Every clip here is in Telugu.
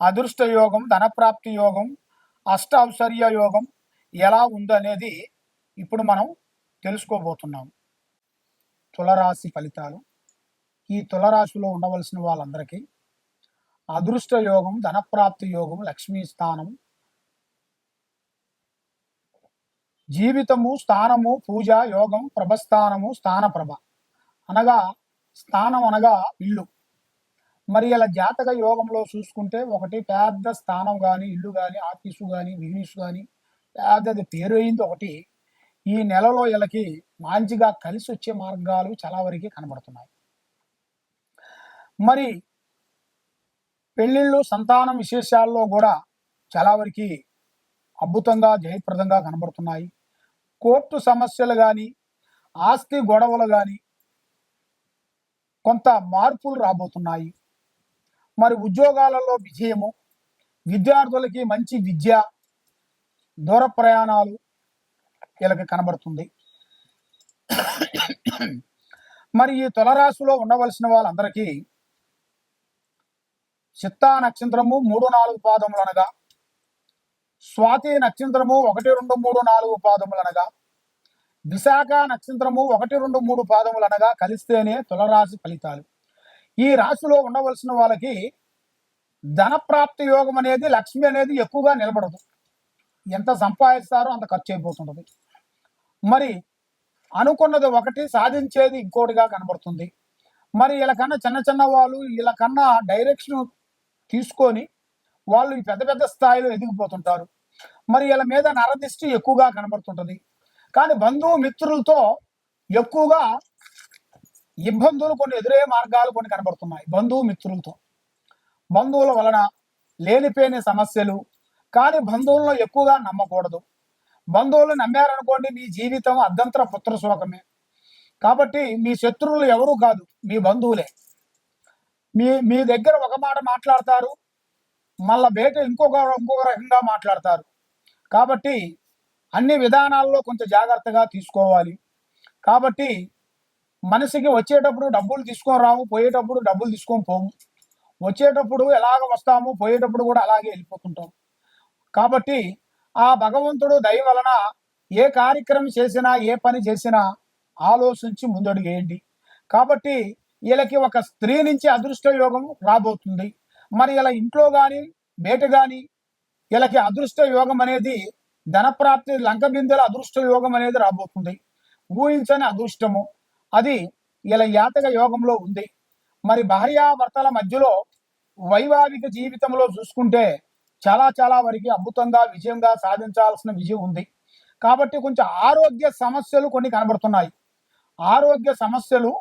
అదృష్ట యోగం ధనప్రాప్తి యోగం అష్ట ఔశ్వర్య యోగం ఎలా ఉందనేది ఇప్పుడు మనం తెలుసుకోబోతున్నాం. తులరాశి ఫలితాలు. ఈ తులరాశిలో ఉండవలసిన వాళ్ళందరికీ అదృష్ట యోగం ధనప్రాప్తి యోగం లక్ష్మీ స్థానం జీవితము స్థానము పూజ యోగం ప్రభస్థానము స్థానప్రభ అనగా స్థానం అనగా ఇల్లు. మరి ఇలా జాతక యోగంలో చూసుకుంటే ఒకటి పెద్ద స్థానం కానీ ఇల్లు కానీ ఆఫీసు కానీ బిజినెస్ కానీ పెద్దది పేరు అయింది ఒకటి. ఈ నెలలో వీళ్ళకి మంచిగా కలిసి వచ్చే మార్గాలు చాలా వరకు కనబడుతున్నాయి. మరి పెళ్ళిళ్ళు సంతానం విశేషాల్లో కూడా చాలా వరకు అద్భుతంగా జయప్రదంగా కనబడుతున్నాయి. కోర్టు సమస్యలు కానీ ఆస్తి గొడవలు కానీ కొంత మార్పులు రాబోతున్నాయి. మరి ఉద్యోగాలలో విజయము విద్యార్థులకి మంచి విద్య దూర ప్రయాణాలు వీళ్ళకి కనబడుతుంది. మరి ఈ తులరాశిలో ఉండవలసిన వాళ్ళందరికీ చిత్తా నక్షత్రము మూడు నాలుగు పాదములు అనగా స్వాతి నక్షత్రము ఒకటి రెండు మూడు నాలుగు పాదములు అనగా విశాఖ నక్షత్రము ఒకటి రెండు మూడు పాదములు అనగా కలిస్తేనే తులరాశి ఫలితాలు. ఈ రాశిలో ఉండవలసిన వాళ్ళకి ధనప్రాప్తి యోగం అనేది లక్ష్మి అనేది ఎక్కువగా నిలబడదు. ఎంత సంపాదిస్తారో అంత ఖర్చు అయిపోతుంటుంది. మరి అనుకున్నది ఒకటి సాధించేది ఇంకోటిగా కనబడుతుంది. మరి వీళ్ళకన్నా చిన్న చిన్న వాళ్ళు వీళ్ళకన్నా డైరెక్షన్ తీసుకొని వాళ్ళు పెద్ద పెద్ద స్థాయిలో ఎదిగిపోతుంటారు. మరి వీళ్ళ మీద నరదిష్టి ఎక్కువగా కనబడుతుంటుంది. కానీ బంధువు మిత్రులతో ఎక్కువగా ఇబ్బందులు కొన్ని ఎదురయ్యే మార్గాలు కొన్ని కనబడుతున్నాయి. బంధువు మిత్రులతో. బంధువుల వలన లేనిపోయిన సమస్యలు కానీ బంధువులను ఎక్కువగా నమ్మకూడదు. బంధువులు నమ్మారనుకోండి మీ జీవితం అర్ధంతర పుత్ర శోకమే కాబట్టి మీ శత్రువులు ఎవరూ కాదు మీ బంధువులే. మీ మీ దగ్గర ఒక మాట మాట్లాడతారు మళ్ళా బయట ఇంకొక ఇంకొక రకంగా మాట్లాడతారు. కాబట్టి అన్ని విధానాల్లో కొంచెం జాగ్రత్తగా తీసుకోవాలి. కాబట్టి మనిషికి వచ్చేటప్పుడు డబ్బులు తీసుకొని రాము పోయేటప్పుడు డబ్బులు తీసుకొని పోము. వచ్చేటప్పుడు ఎలాగ వస్తాము పోయేటప్పుడు కూడా అలాగే వెళ్ళిపోతుంటాం. కాబట్టి ఆ భగవంతుడు దయ వలన ఏ కార్యక్రమం చేసినా ఏ పని చేసినా ఆలోచించి ముందడుగు వేయండి కాబట్టి వీళ్ళకి ఒక స్త్రీ నుంచి అదృష్ట యోగం రాబోతుంది. మరి ఇలా ఇంట్లో కానీ బయట కానీ వీళ్ళకి అదృష్ట యోగం అనేది ధనప్రాప్తి లంక బిందెల అదృష్ట యోగం అనేది రాబోతుంది. ఊహించని అదృష్టము. అది ఇలా యాతక యోగంలో ఉంది. మరి భార్యాభర్తల మధ్యలో వైవాహిక జీవితంలో చూసుకుంటే చాలా చాలా వరకు అద్భుతంగా విజయంగా సాధించాల్సిన విజయం ఉంది. కాబట్టి కొంచెం ఆరోగ్య సమస్యలు కొన్ని కనబడుతున్నాయి. ఆరోగ్య సమస్యలు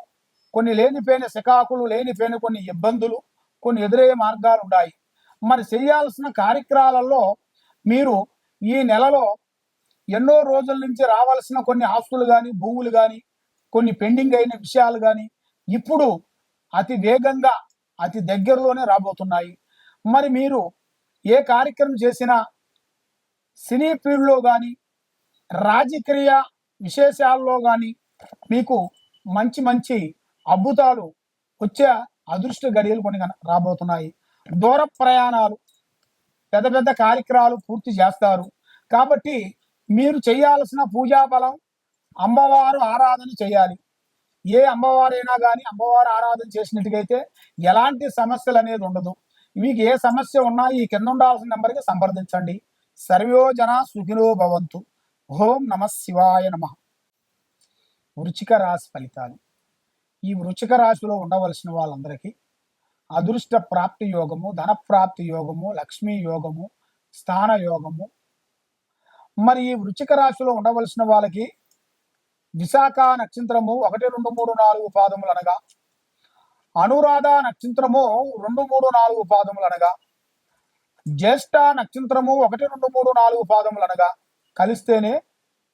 కొన్ని లేనిపోయిన శకాకులు లేనిపోయిన కొన్ని ఇబ్బందులు కొన్ని ఎదురయ్యే మార్గాలు ఉన్నాయి. మరి చేయాల్సిన కార్యక్రమాలలో మీరు ఈ నెలలో ఎన్నో రోజుల నుంచి రావాల్సిన కొన్ని ఆస్తులు కానీ భూములు కానీ కొన్ని పెండింగ్ అయిన విషయాలు కానీ ఇప్పుడు అతి వేగంగా అతి దగ్గరలోనే రాబోతున్నాయి. మరి మీరు ఏ కార్యక్రమం చేసినా సినీ ఫీల్డ్లో కానీ రాజకీయ విశేషాల్లో కానీ మీకు మంచి మంచి అద్భుతాలు వచ్చే అదృష్ట గడియలు కొన్ని రాబోతున్నాయి. దూర ప్రయాణాలు పెద్ద పెద్ద కార్యక్రమాలు పూర్తి చేస్తారు. కాబట్టి మీరు చేయాల్సిన పూజా బలం అమ్మవారు ఆరాధన చేయాలి. ఏ అమ్మవారైనా కానీ అమ్మవారు ఆరాధన చేసినట్టుగైతే ఎలాంటి సమస్యలు అనేది ఉండదు. మీకు ఏ సమస్య ఉన్నా ఈ కింద ఉండాల్సిన నెంబర్కి సంప్రదించండి. సర్వయోజన సుఖిలో సుఖినో భవంతు. ఓం నమ శివాయ నమ. వృచిక రాశి ఫలితాలు. ఈ వృచిక రాశిలో ఉండవలసిన వాళ్ళందరికీ అదృష్ట ప్రాప్తి యోగము ధనప్రాప్తి యోగము లక్ష్మీ యోగము స్థాన యోగము. మరి ఈ వృచిక రాశిలో ఉండవలసిన వాళ్ళకి విశాఖ నక్షత్రము ఒకటి రెండు మూడు నాలుగు పాదములు అనగా అనురాధ నక్షత్రము రెండు మూడు నాలుగు పాదములు అనగా జ్యేష్ఠ నక్షత్రము ఒకటి రెండు మూడు నాలుగు పాదములు అనగా కలిస్తేనే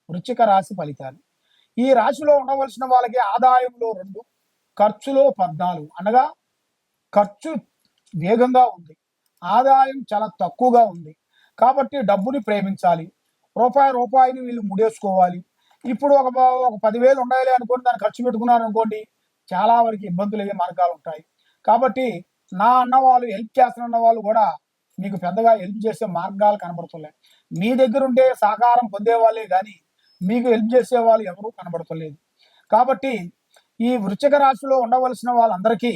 వృచ్చిక రాశి ఫలితాలు. ఈ రాశిలో ఉండవలసిన వాళ్ళకి ఆదాయంలో రెండు ఖర్చులో పద్నాలుగు అనగా ఖర్చు వేగంగా ఉంది. ఆదాయం చాలా తక్కువగా ఉంది. కాబట్టి డబ్బుని ప్రేమించాలి. రూపాయి రూపాయిని వీళ్ళు ముడేసుకోవాలి. ఇప్పుడు ఒక ఒక పదివేలు ఉండాలి అనుకోండి దాన్ని ఖర్చు పెట్టుకున్నారు అనుకోండి చాలా వరకు ఇబ్బందులు అయ్యే మార్గాలు ఉంటాయి. కాబట్టి నా అన్న వాళ్ళు హెల్ప్ చేస్తున్న వాళ్ళు కూడా మీకు పెద్దగా హెల్ప్ చేసే మార్గాలు కనబడుతున్నాయి. మీ దగ్గర ఉంటే సహకారం పొందే వాళ్ళే కానీ మీకు హెల్ప్ చేసే వాళ్ళు ఎవరూ కనబడతలేదు. కాబట్టి ఈ వృశ్చిక రాశిలో ఉండవలసిన వాళ్ళందరికీ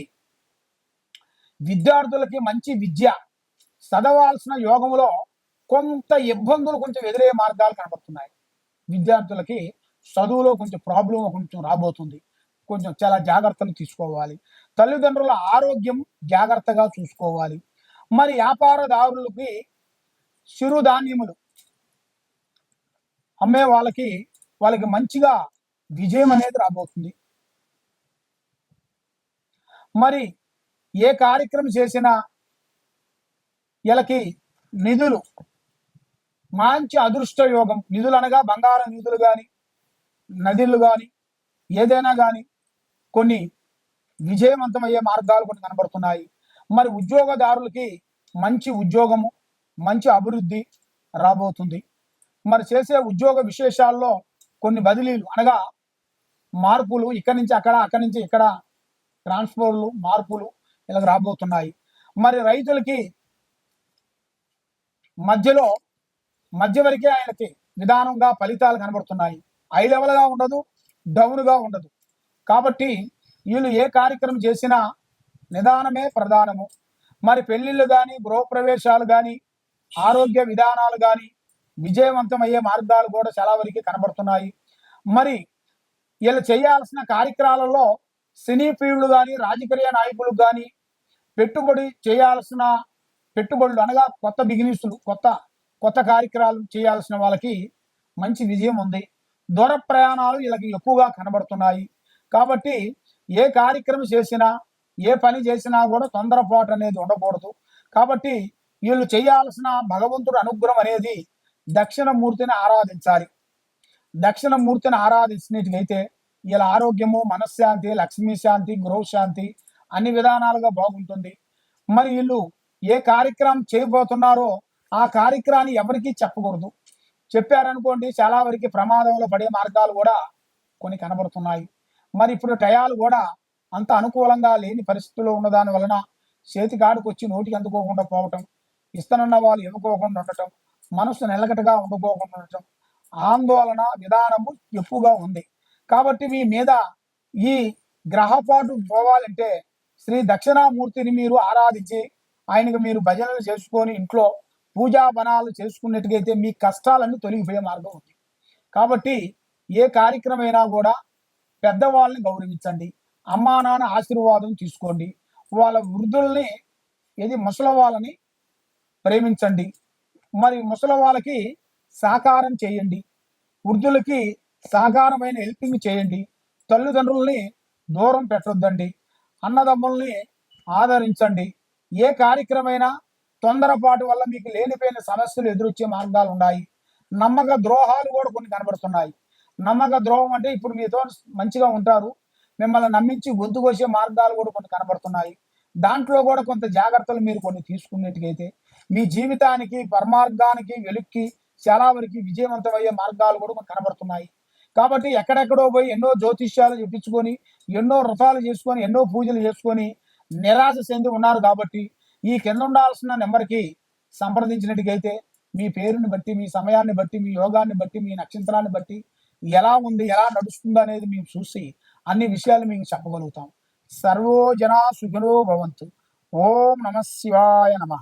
విద్యార్థులకి మంచి విద్య చదవాల్సిన యోగంలో కొంత ఇబ్బందులు కొంచెం ఎదురయ్యే మార్గాలు కనబడుతున్నాయి. విద్యార్థులకి చదువులో కొంచెం ప్రాబ్లం కొంచెం రాబోతుంది. కొంచెం చాలా జాగ్రత్తలు తీసుకోవాలి. తల్లిదండ్రుల ఆరోగ్యం జాగ్రత్తగా చూసుకోవాలి. మరి వ్యాపారదారులకి చిరుధాన్యములు. అమ్మే వాళ్ళకి వాళ్ళకి మంచిగా విజయం అనేది రాబోతుంది. మరి ఏ కార్యక్రమం చేసినా వీళ్ళకి నిధులు మంచి అదృష్ట యోగం. నిధులు అనగా బంగారం నిధులు కానీ నదులు కానీ ఏదైనా కానీ కొన్ని విజయవంతమయ్యే మార్గాలు కొన్ని కనబడుతున్నాయి. మరి ఉద్యోగదారులకి మంచి ఉద్యోగము మంచి అభివృద్ధి రాబోతుంది. మరి చేసే ఉద్యోగ విశేషాల్లో కొన్ని బదిలీలు అనగా మార్పులు ఇక్కడి నుంచి అక్కడ అక్కడి నుంచి ఇక్కడ ట్రాన్స్ఫర్లు మార్పులు ఇలా రాబోతున్నాయి. మరి రైతులకి మధ్యలో మధ్య వరకే ఆయనకి నిదానంగా ఫలితాలు కనబడుతున్నాయి. హై లెవెల్గా ఉండదు డౌన్గా ఉండదు. కాబట్టి వీళ్ళు ఏ కార్యక్రమం చేసినా నిదానమే ప్రధానము. మరి పెళ్ళిళ్ళు కానీ గృహప్రవేశాలు కానీ ఆరోగ్య విధానాలు కానీ విజయవంతమయ్యే మార్గాలు కూడా చాలా వరకు కనబడుతున్నాయి. మరి వీళ్ళు చేయాల్సిన కార్యక్రమాలలో సినీ ఫీల్డ్ కానీ రాజకీయ నాయకులు కానీ పెట్టుబడి చేయాల్సిన పెట్టుబడులు అనగా కొత్త బిజినెస్లు కొత్త కొత్త కార్యక్రమాలు చేయాల్సిన వాళ్ళకి మంచి విజయం ఉంది. దూర ప్రయాణాలు వీళ్ళకి ఎక్కువగా కనబడుతున్నాయి. కాబట్టి ఏ కార్యక్రమం చేసినా ఏ పని చేసినా కూడా తొందరపాటు అనేది ఉండకూడదు. కాబట్టి వీళ్ళు చేయాల్సిన భగవంతుడు అనుగ్రహం అనేది దక్షిణమూర్తిని ఆరాధించాలి. దక్షిణమూర్తిని ఆరాధించినట్లయితే వీళ్ళ ఆరోగ్యము మనశ్శాంతి లక్ష్మీశాంతి గృహశాంతి అన్ని విధానాలుగా బాగుంటుంది. మరి వీళ్ళు ఏ కార్యక్రమం చేయబోతున్నారో ఆ కార్యక్రమాన్ని ఎవరికీ చెప్పకూడదు. చెప్పారనుకోండి చాలా వరకు ప్రమాదంలో పడే మార్గాలు కూడా కొన్ని కనబడుతున్నాయి. మరి ఇప్పుడు టయాలు కూడా అంత అనుకూలంగా లేని పరిస్థితుల్లో ఉన్నదాని వలన చేతికాడికి వచ్చి నోటికి అందుకోకుండా పోవటం ఇస్తనున్న వాళ్ళు ఇవ్వకోకుండా ఉండటం మనసు నిలకటగా ఉండుకోకుండా ఉండటం ఆందోళన విధానము ఎక్కువగా ఉంది. కాబట్టి మీ మీద ఈ గ్రహపాటు పోవాలంటే శ్రీ దక్షిణామూర్తిని మీరు ఆరాధించి ఆయనకు మీరు భజనలు చేసుకొని ఇంట్లో పూజా బనాలు చేసుకున్నట్టుగైతే మీ కష్టాలన్నీ తొలగిపోయే మార్గం ఉంది. కాబట్టి ఏ కార్యక్రమైనా కూడా పెద్దవాళ్ళని గౌరవించండి. అమ్మా నాన్న ఆశీర్వాదం తీసుకోండి. వాళ్ళ వృద్ధుల్ని ఏది ముసలి వాళ్ళని ప్రేమించండి. మరి ముసలి వాళ్ళకి సహకారం చేయండి. వృద్ధులకి సహకారమైన హెల్పింగ్ చేయండి. తల్లిదండ్రుల్ని దూరం పెట్టొద్దండి. అన్నదమ్ముల్ని ఆదరించండి. ఏ కార్యక్రమైనా తొందరపాటు వల్ల మీకు లేనిపోయిన సమస్యలు ఎదురొచ్చే మార్గాలు ఉన్నాయి. నమ్మక ద్రోహాలు కూడా కొన్ని కనబడుతున్నాయి. నమ్మక ద్రోహం అంటే ఇప్పుడు మీతో మంచిగా ఉంటారు. మిమ్మల్ని నమ్మించి గొంతుకొచ్చే మార్గాలు కూడా కొన్ని కనబడుతున్నాయి. దాంట్లో కూడా కొంత జాగ్రత్తలు మీరు కొన్ని తీసుకున్నట్టుగైతే మీ జీవితానికి పరమార్గానికి వెలుక్కి చాలా వరకు విజయవంతమయ్యే మార్గాలు కూడా మనకు కనబడుతున్నాయి. కాబట్టి ఎక్కడెక్కడో పోయి ఎన్నో జ్యోతిష్యాలు చెప్పించుకొని ఎన్నో వ్రతాలు చేసుకొని ఎన్నో పూజలు చేసుకొని నిరాశ చెంది ఉన్నారు కాబట్టి ఈ కింద ఉండాల్సిన నెంబర్కి సంప్రదించినట్టుగైతే మీ పేరుని బట్టి మీ సమయాన్ని బట్టి మీ యోగాన్ని బట్టి మీ నక్షత్రాన్ని బట్టి ఎలా ఉంది ఎలా నడుస్తుంది అనేది మేము చూసి అన్ని విషయాలు మేము చెప్పగలుగుతాం. సర్వోజన సుఖినో భవంతు. ఓం నమ శివాయ నమః.